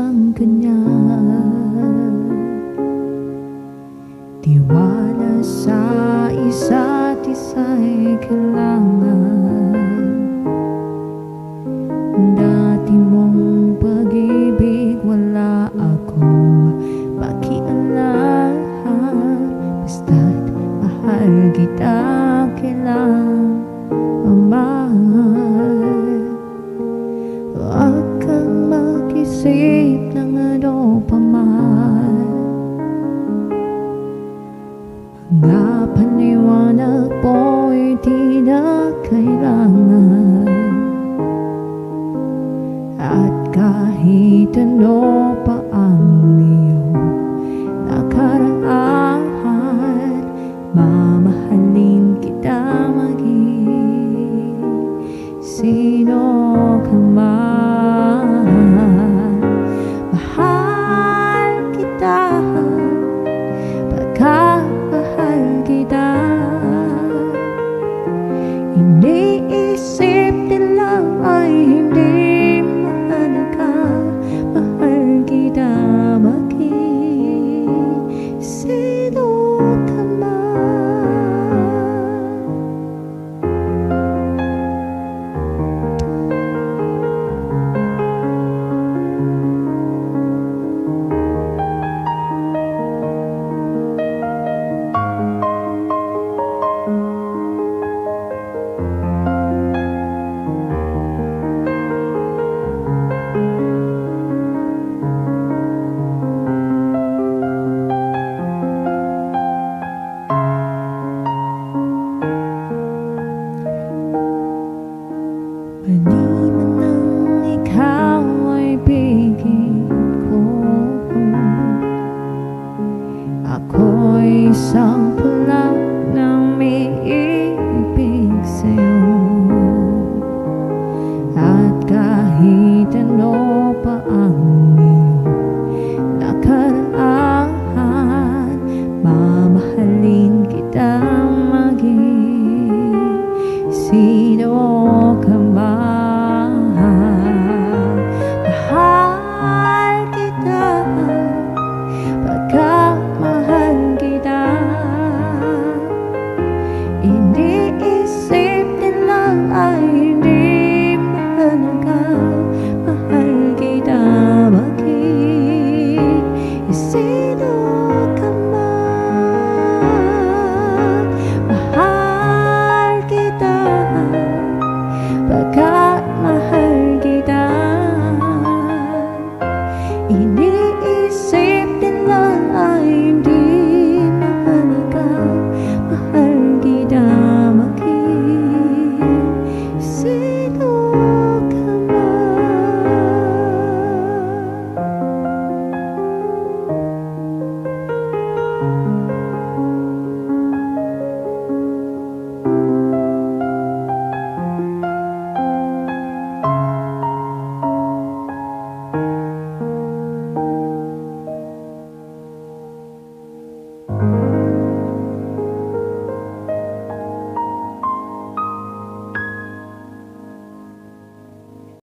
ng kanya. Tiwala sa isa't isa'y kailangan mag-isip ng ano pa man Mga paniwanag po'y di na kailangan. At kahit ano